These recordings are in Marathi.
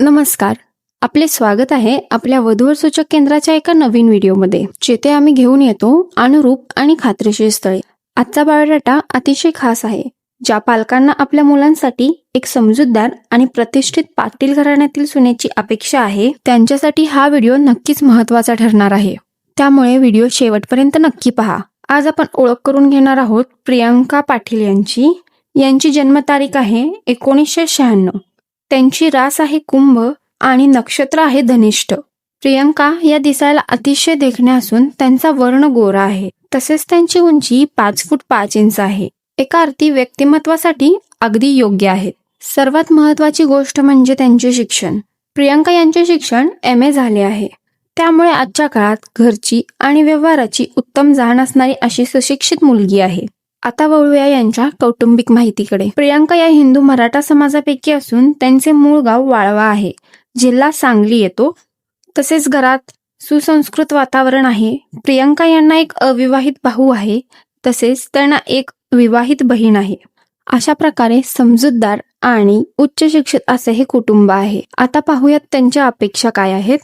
नमस्कार. आपले स्वागत आहे आपल्या वधूवर सूचक केंद्राच्या एका नवीन व्हिडिओमध्ये. जेथे आम्ही घेऊन येतो अनुरूप आणि खात्रीशीर स्थळे. आजचा बायोडाटा अतिशय खास आहे ज्या पालकांना आपल्या मुलांसाठी एक समजूतदार आणि प्रतिष्ठित पाटील घराण्यातील सुनेची अपेक्षा आहे त्यांच्यासाठी हा व्हिडिओ नक्कीच महत्त्वाचा ठरणार आहे. त्यामुळे व्हिडिओ शेवटपर्यंत नक्की पहा. आज आपण ओळख करून घेणार आहोत प्रियांका पाटील यांची. यांची जन्मतारीख आहे एकोणीसशे शहाण्णव. त्यांची रास आहे कुंभ आणि नक्षत्र आहे धनिष्ठ. प्रियंका या दिसायला अतिशय देखण्या असून त्यांचा वर्ण गोरा आहे. तसेच त्यांची उंची पाच फूट पाच इंच आहे. एका अर्थी व्यक्तिमत्वासाठी अगदी योग्य आहेत सर्वात महत्वाची गोष्ट म्हणजे त्यांचे शिक्षण. प्रियंका यांचे शिक्षण एम ए झाले आहे. त्यामुळे आजच्या काळात घरची आणि व्यवहाराची उत्तम जाण असणारी अशी सुशिक्षित मुलगी आहे. आता वळूया यांच्या कौटुंबिक माहितीकडे. प्रियांका या हिंदू मराठा समाजापैकी असून त्यांचे मूळ गाव वाळवा आहे. जिल्हा सांगली येतो. तसेच घरात सुसंस्कृत वातावरण आहे. प्रियांका यांना एक अविवाहित भाऊ आहे. तसेच त्यांना एक विवाहित बहीण आहे. अशा प्रकारे समजूतदार आणि उच्च शिक्षित असे हे कुटुंब आहे. आता पाहूयात त्यांच्या अपेक्षा काय आहेत.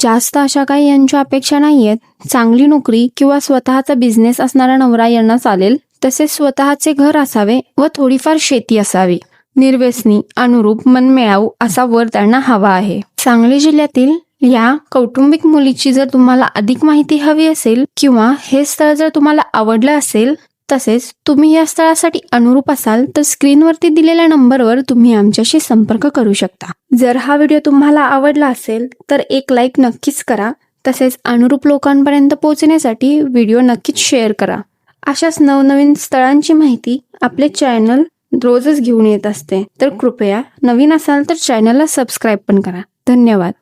जास्त अशा काही यांच्या अपेक्षा नाहीयेत. चांगली नोकरी किंवा स्वतःचा बिझनेस असणारा नवरा यांना चालेल. तसेच स्वतःचे घर असावे व थोडीफार शेती असावी. निर्व्यसनी अनुरूप मनमिळावू असा वर त्यांना हवा आहे. सांगली जिल्ह्यातील या कौटुंबिक मुलीची जर तुम्हाला अधिक माहिती हवी असेल किंवा हे स्थळ जर तुम्हाला आवडलं असेल तसेच तुम्ही या स्थळासाठी अनुरूप असाल तर स्क्रीनवरती दिलेल्या नंबरवर तुम्ही आमच्याशी संपर्क करू शकता. जर हा व्हिडिओ तुम्हाला आवडला असेल तर एक लाईक नक्कीच करा. तसेच अनुरूप लोकांपर्यंत पोहोचण्यासाठी व्हिडिओ नक्कीच शेअर करा. अशाच नवनवीन स्थळांची माहिती आपले चॅनल रोजच घेऊन येत असते. तर कृपया नवीन असाल तर चॅनलला सबस्क्राईब पण करा. धन्यवाद.